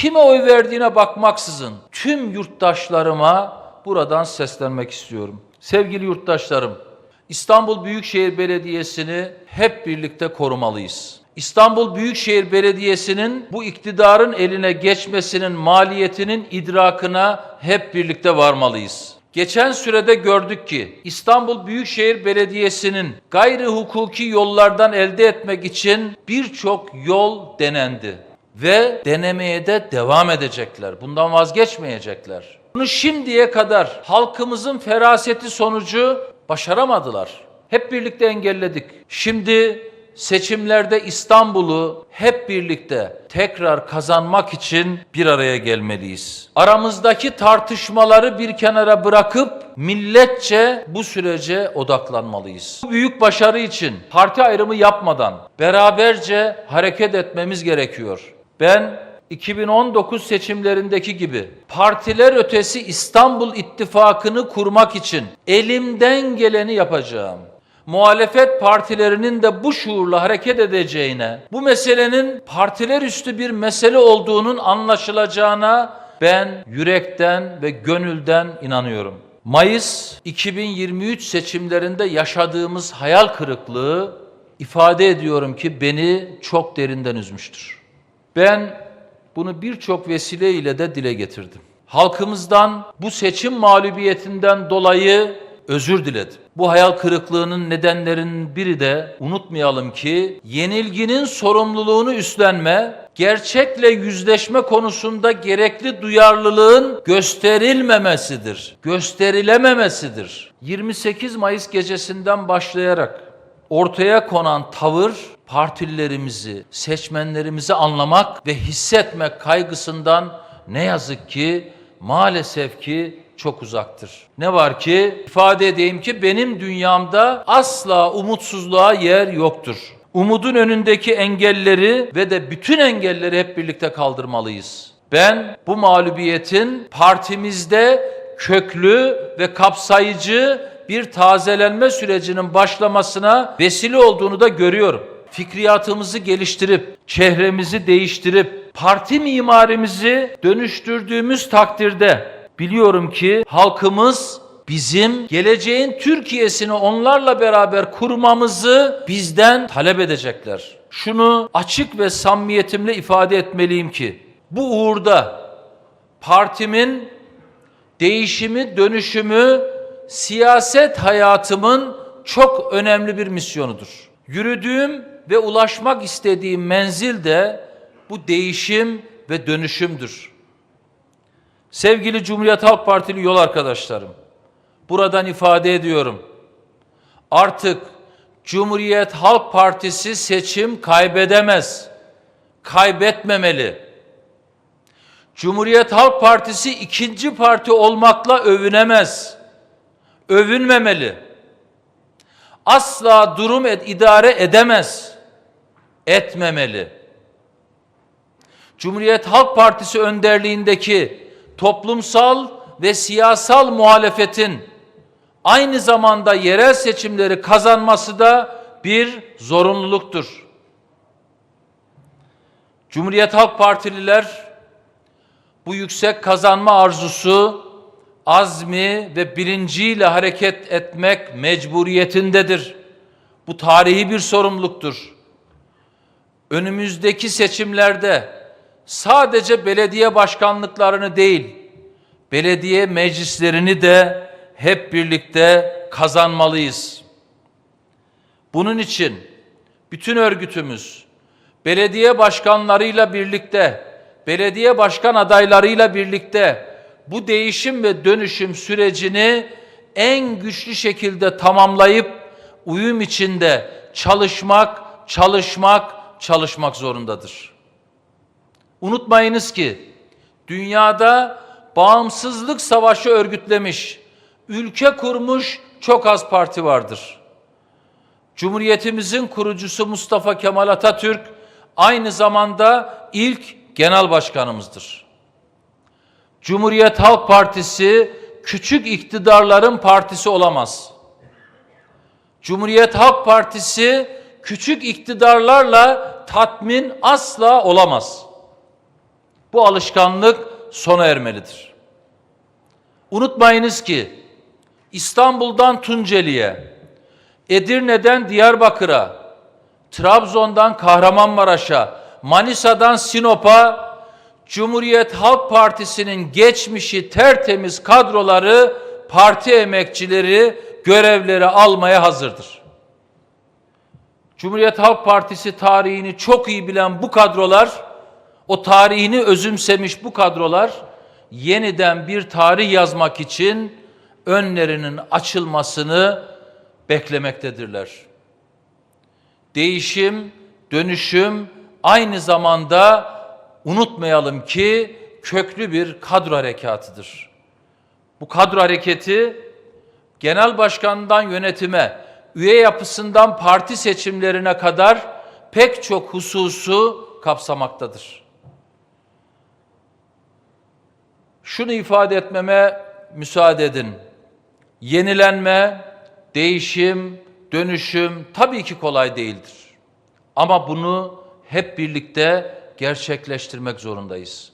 kime oy verdiğine bakmaksızın tüm yurttaşlarıma buradan seslenmek istiyorum. Sevgili yurttaşlarım, İstanbul Büyükşehir Belediyesi'ni hep birlikte korumalıyız. İstanbul Büyükşehir Belediyesi'nin bu iktidarın eline geçmesinin maliyetinin idrakına hep birlikte varmalıyız. Geçen sürede gördük ki İstanbul Büyükşehir Belediyesi'nin gayri hukuki yollardan elde etmek için birçok yol denendi ve denemeye de devam edecekler. Bundan vazgeçmeyecekler. Bunu şimdiye kadar halkımızın feraseti sonucu başaramadılar. Hep birlikte engelledik. Şimdi seçimlerde İstanbul'u hep birlikte tekrar kazanmak için bir araya gelmeliyiz. Aramızdaki tartışmaları bir kenara bırakıp milletçe bu sürece odaklanmalıyız. Bu büyük başarı için parti ayrımı yapmadan beraberce hareket etmemiz gerekiyor. Ben 2019 seçimlerindeki gibi partiler ötesi İstanbul İttifakı'nı kurmak için elimden geleni yapacağım muhalefet partilerinin de bu şuurla hareket edeceğine, bu meselenin partiler üstü bir mesele olduğunun anlaşılacağına ben yürekten ve gönülden inanıyorum. Mayıs 2023 seçimlerinde yaşadığımız hayal kırıklığı ifade ediyorum ki beni çok derinden üzmüştür. Ben bunu birçok vesileyle de dile getirdim. Halkımızdan bu seçim mağlubiyetinden dolayı özür diledim. Bu hayal kırıklığının nedenlerinin biri de unutmayalım ki yenilginin sorumluluğunu üstlenme, gerçekle yüzleşme konusunda gerekli duyarlılığın gösterilmemesidir. Gösterilememesidir. 28 Mayıs gecesinden başlayarak ortaya konan tavır partililerimizi, seçmenlerimizi anlamak ve hissetmek kaygısından ne yazık ki maalesef ki çok uzaktır. Ne var ki ifade edeyim ki benim dünyamda asla umutsuzluğa yer yoktur. Umudun önündeki engelleri ve de bütün engelleri hep birlikte kaldırmalıyız. Ben bu mağlubiyetin partimizde köklü ve kapsayıcı bir tazelenme sürecinin başlamasına vesile olduğunu da görüyorum. Fikriyatımızı geliştirip, çehremizi değiştirip, parti mimarimizi dönüştürdüğümüz takdirde biliyorum ki halkımız bizim geleceğin Türkiye'sini onlarla beraber kurmamızı bizden talep edecekler. Şunu açık ve samimiyetimle ifade etmeliyim ki bu uğurda partimin değişimi, dönüşümü siyaset hayatımın çok önemli bir misyonudur. Yürüdüğüm ve ulaşmak istediğim menzil de bu değişim ve dönüşümdür. Sevgili Cumhuriyet Halk Partili yol arkadaşlarım, buradan ifade ediyorum. Artık Cumhuriyet Halk Partisi seçim kaybedemez, kaybetmemeli. Cumhuriyet Halk Partisi ikinci parti olmakla övünemez, övünmemeli. Asla durum et, idare edemez, etmemeli. Cumhuriyet Halk Partisi önderliğindeki toplumsal ve siyasal muhalefetin aynı zamanda yerel seçimleri kazanması da bir zorunluluktur. Cumhuriyet Halk Partililer bu yüksek kazanma arzusu, azmi ve bilinciyle hareket etmek mecburiyetindedir. Bu tarihi bir sorumluluktur. Önümüzdeki seçimlerde sadece belediye başkanlıklarını değil, belediye meclislerini de hep birlikte kazanmalıyız. Bunun için bütün örgütümüz belediye başkanlarıyla birlikte, belediye başkan adaylarıyla birlikte bu değişim ve dönüşüm sürecini en güçlü şekilde tamamlayıp uyum içinde çalışmak, çalışmak, çalışmak zorundadır. Unutmayınız ki dünyada bağımsızlık savaşı örgütlemiş, ülke kurmuş çok az parti vardır. Cumhuriyetimizin kurucusu Mustafa Kemal Atatürk aynı zamanda ilk genel başkanımızdır. Cumhuriyet Halk Partisi küçük iktidarların partisi olamaz. Cumhuriyet Halk Partisi küçük iktidarlarla tatmin asla olamaz. Bu alışkanlık sona ermelidir. Unutmayınız ki İstanbul'dan Tunceli'ye, Edirne'den Diyarbakır'a, Trabzon'dan Kahramanmaraş'a, Manisa'dan Sinop'a Cumhuriyet Halk Partisi'nin geçmişi tertemiz kadroları, parti emekçileri görevleri almaya hazırdır. Cumhuriyet Halk Partisi tarihini çok iyi bilen bu kadrolar, o tarihini özümsemiş bu kadrolar yeniden bir tarih yazmak için önlerinin açılmasını beklemektedirler. Değişim, dönüşüm aynı zamanda unutmayalım ki köklü bir kadro harekatıdır. Bu kadro hareketi genel başkandan yönetime, üye yapısından parti seçimlerine kadar pek çok hususu kapsamaktadır. Şunu ifade etmeme müsaade edin. Yenilenme, değişim, dönüşüm tabii ki kolay değildir. Ama bunu hep birlikte gerçekleştirmek zorundayız.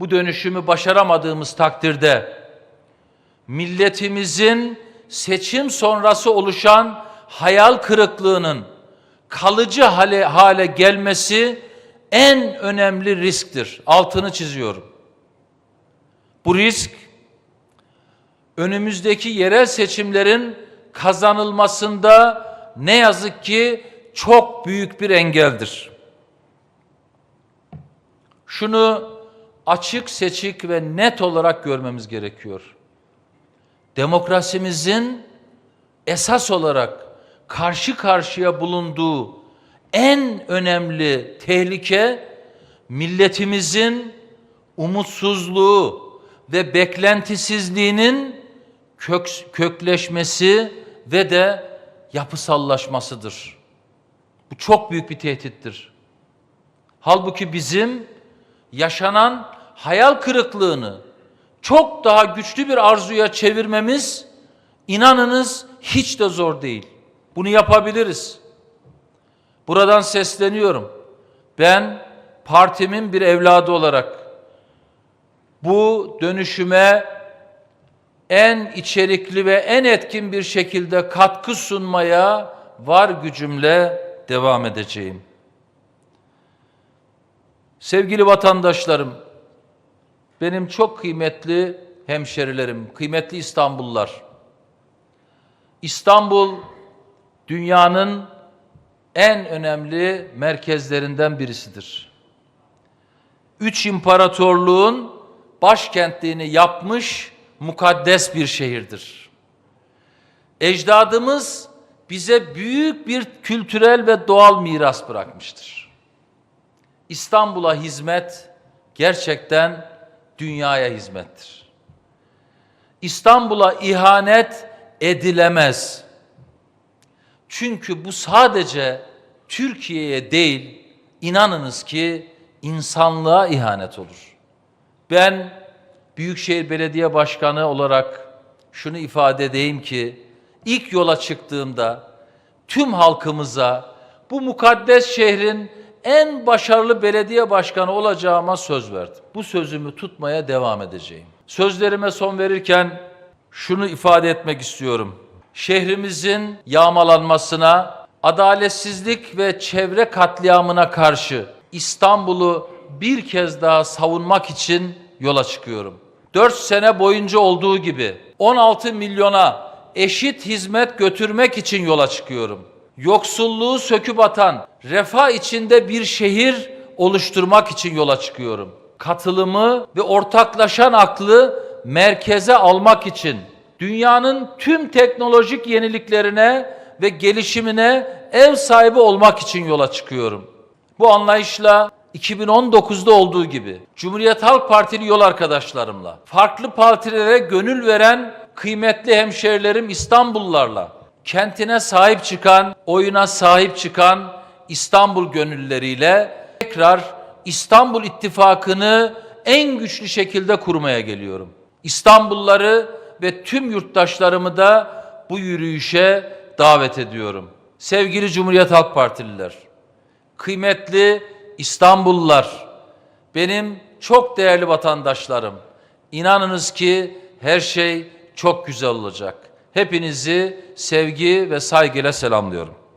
Bu dönüşümü başaramadığımız takdirde milletimizin seçim sonrası oluşan hayal kırıklığının kalıcı hale, hale gelmesi en önemli risktir. Altını çiziyorum. Bu risk önümüzdeki yerel seçimlerin kazanılmasında ne yazık ki çok büyük bir engeldir. Şunu açık, seçik ve net olarak görmemiz gerekiyor. Demokrasimizin esas olarak karşı karşıya bulunduğu en önemli tehlike milletimizin umutsuzluğu ve beklentisizliğinin kök, kökleşmesi ve de yapısallaşmasıdır. Bu çok büyük bir tehdittir. Halbuki bizim yaşanan hayal kırıklığını çok daha güçlü bir arzuya çevirmemiz inanınız hiç de zor değil. Bunu yapabiliriz. Buradan sesleniyorum. Ben partimin bir evladı olarak bu dönüşüme en içerikli ve en etkin bir şekilde katkı sunmaya var gücümle devam edeceğim. Sevgili vatandaşlarım, benim çok kıymetli hemşerilerim, kıymetli İstanbullular. İstanbul dünyanın en önemli merkezlerinden birisidir. Üç imparatorluğun başkentliğini yapmış mukaddes bir şehirdir. Ecdadımız bize büyük bir kültürel ve doğal miras bırakmıştır. İstanbul'a hizmet gerçekten dünyaya hizmettir. İstanbul'a ihanet edilemez. Çünkü bu sadece Türkiye'ye değil, inanınız ki insanlığa ihanet olur. Ben Büyükşehir Belediye Başkanı olarak şunu ifade edeyim ki ilk yola çıktığımda tüm halkımıza bu mukaddes şehrin en başarılı belediye başkanı olacağıma söz verdim. Bu sözümü tutmaya devam edeceğim. Sözlerime son verirken şunu ifade etmek istiyorum. Şehrimizin yağmalanmasına, adaletsizlik ve çevre katliamına karşı İstanbul'u bir kez daha savunmak için yola çıkıyorum. 4 sene boyunca olduğu gibi 16 milyona eşit hizmet götürmek için yola çıkıyorum. Yoksulluğu söküp atan, refah içinde bir şehir oluşturmak için yola çıkıyorum. Katılımı ve ortaklaşan aklı merkeze almak için dünyanın tüm teknolojik yeniliklerine ve gelişimine ev sahibi olmak için yola çıkıyorum. Bu anlayışla 2019'da olduğu gibi Cumhuriyet Halk Partili yol arkadaşlarımla, farklı partilere gönül veren kıymetli hemşerilerim İstanbullularla, kentine sahip çıkan, oyuna sahip çıkan İstanbul gönülleriyle tekrar İstanbul İttifakı'nı en güçlü şekilde kurmaya geliyorum. İstanbulluları ve tüm yurttaşlarımı da bu yürüyüşe davet ediyorum. Sevgili Cumhuriyet Halk Partililer, kıymetli İstanbullular, Benim çok değerli vatandaşlarım, inanınız ki her şey çok güzel olacak. Hepinizi sevgi ve saygıyla selamlıyorum.